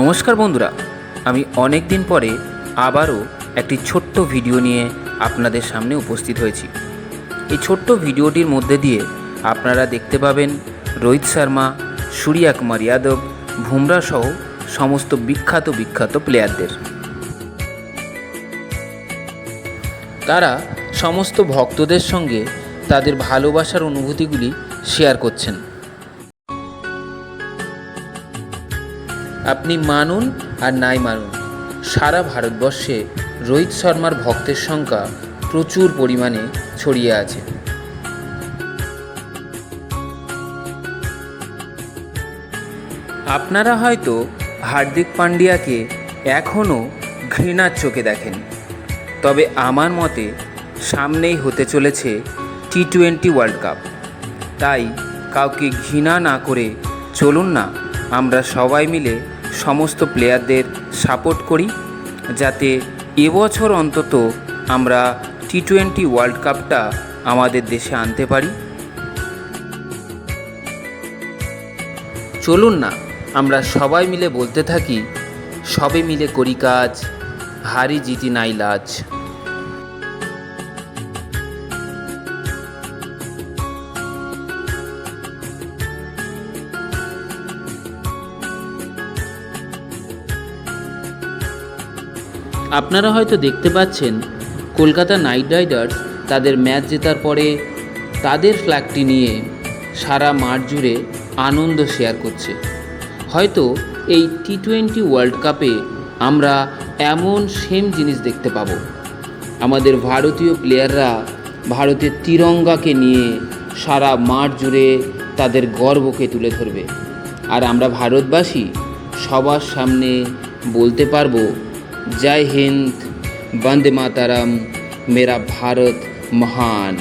নমস্কার বন্ধুরা, আমি অনেক দিন পরে আবারও একটি ছোট্ট ভিডিও নিয়ে আপনাদের সামনে উপস্থিত হয়েছি। এই ছোট্ট ভিডিওটির মধ্যে দিয়ে আপনারা দেখতে পাবেন রোহিত শর্মা, সূর্যা কুমার যাদব, ভুমরা সহ সমস্ত বিখ্যাত বিখ্যাত প্লেয়ারদের তারা সমস্ত ভক্তদের সঙ্গে তাদের ভালোবাসার অনুভূতিগুলি শেয়ার করছেন। আপনি মানুন আর নাই মানুন। সারা ভারতবর্ষে রোহিত শর্মার ভক্তের সংখ্যা প্রচুর পরিমাণে ছড়িয়ে আছে। আপনারা হয়তো হার্দিক পান্ডিয়াকে এখনও ঘৃণার চোখে দেখেন। তবে আমার মতে সামনেই হতে চলেছে টি টোয়েন্টি ওয়ার্ল্ড কাপ। তাই কাউকে ঘৃণা না করে চলুন না, আমরা সবাই মিলে সমস্ত প্লেয়ারদের সাপোর্ট করি, যাতে এবছর অন্তত আমরা টি টোয়েন্টি ওয়ার্ল্ড কাপটা আমাদের দেশে আনতে পারি। চলুন না, আমরা সবাই মিলে বলতে থাকি, সবে মিলে করি কাজ, হারি জিতি নাই লাজ। আপনারা হয়তো দেখতে পাচ্ছেন, কলকাতা নাইট রাইডার্স তাদের ম্যাচ জেতার পরে তাদের ফ্ল্যাগটি নিয়ে সারা মাঠ জুড়ে আনন্দ শেয়ার করছে। হয়তো এই টি টোয়েন্টি ওয়ার্ল্ড কাপে আমরা এমন সেম জিনিস দেখতে পাবো। আমাদের ভারতীয় প্লেয়াররা ভারতের তিরঙ্গাকে নিয়ে সারা মাঠ জুড়ে তাদের গর্বকে তুলে ধরবে। আর আমরা ভারতবাসী সবার সামনে বলতে পারব जय हिंद वंदे मातरम मेरा भारत महान।